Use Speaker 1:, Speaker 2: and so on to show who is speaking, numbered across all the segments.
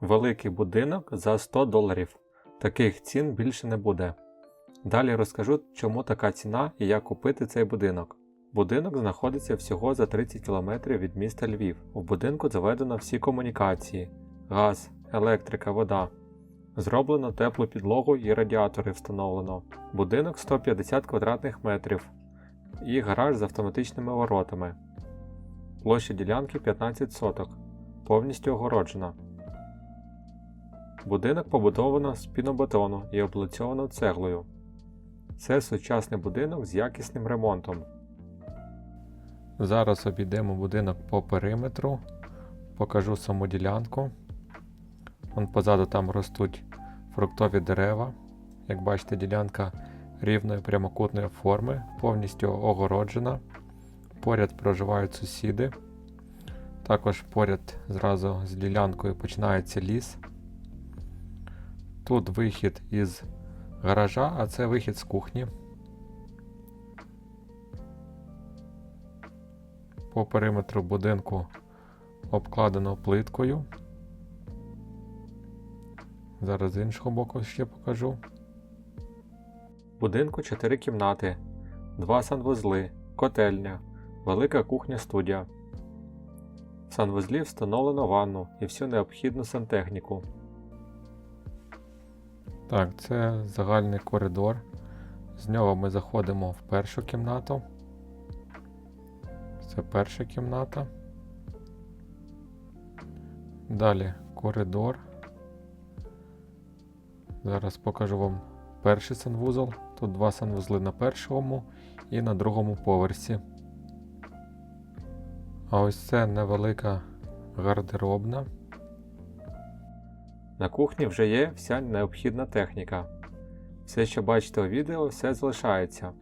Speaker 1: Великий будинок за 100 доларів. Таких цін більше не буде. Далі розкажу, чому така ціна і як купити цей будинок. Будинок знаходиться всього за 30 км від міста Львів. У будинку заведено всі комунікації: газ, електрика, вода. Зроблено теплу підлогу і радіатори встановлено. Будинок 150 квадратних метрів і гараж з автоматичними воротами. Площа ділянки 15 соток, повністю огороджена. Будинок побудовано з пінобетону і облицьовано цеглою. Це сучасний будинок з якісним ремонтом. Зараз обійдемо будинок по периметру, покажу саму ділянку. Вон позаду там ростуть фруктові дерева. Як бачите, ділянка рівної прямокутної форми, повністю огороджена. Поряд проживають сусіди. Також поряд зразу з ділянкою починається ліс. Тут вихід із гаража, а це вихід з кухні. По периметру будинку обкладено плиткою. Зараз з іншого боку ще покажу. Будинку 4 кімнати, 2 санвузли, котельня, велика кухня-студія. В санвузлі встановлено ванну і всю необхідну сантехніку. Так, це загальний коридор. З нього ми заходимо в першу кімнату. Це перша кімната. Далі коридор. Зараз покажу вам перший санвузол. Тут два санвузли на першому і на другому поверсі. А ось це невелика гардеробна. На кухні вже є вся необхідна техніка. Все, що бачите у відео, все залишається.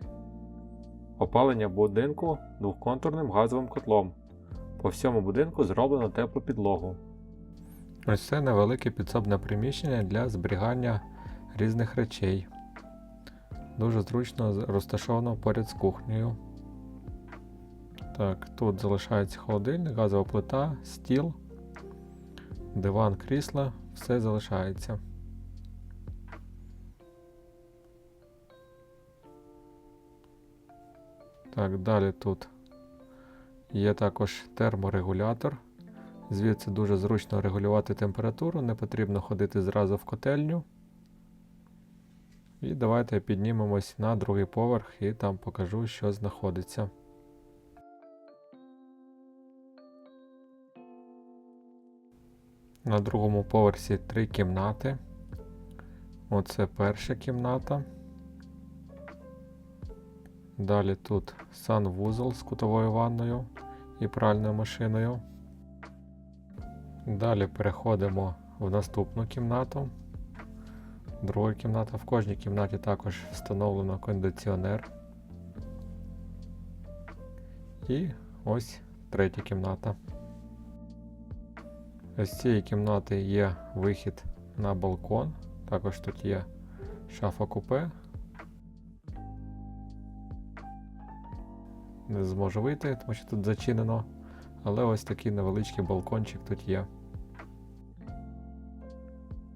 Speaker 1: Опалення будинку двохконтурним газовим котлом. По всьому будинку зроблено теплу підлогу. Ось це невелике підсобне приміщення для зберігання різних речей. Дуже зручно розташовано поряд з кухнею. Так, тут залишається холодильник, газова плита, стіл, диван, крісло, все залишається. Так, далі тут є також терморегулятор. Звідси дуже зручно регулювати температуру, не потрібно ходити зразу в котельню. І давайте піднімемось на другий поверх і там покажу, що знаходиться. На другому поверсі три кімнати. Оце перша кімната. Далі тут санвузол з кутовою ванною і пральною машиною. Далі переходимо в наступну кімнату. Друга кімната. В кожній кімнаті також встановлено кондиціонер. І ось третя кімната. З цієї кімнати є вихід на балкон. Також тут є шафа купе. Не зможу вийти, тому що тут зачинено. Але ось такий невеличкий балкончик тут є.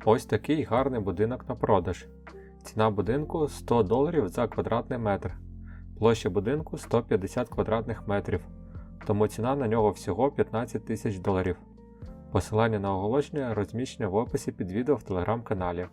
Speaker 1: Ось такий гарний будинок на продаж. Ціна будинку 100 доларів за квадратний метр. Площа будинку 150 квадратних метрів. Тому ціна на нього всього 15 тисяч доларів. Посилання на оголошення розміщено в описі під відео в телеграм-каналі.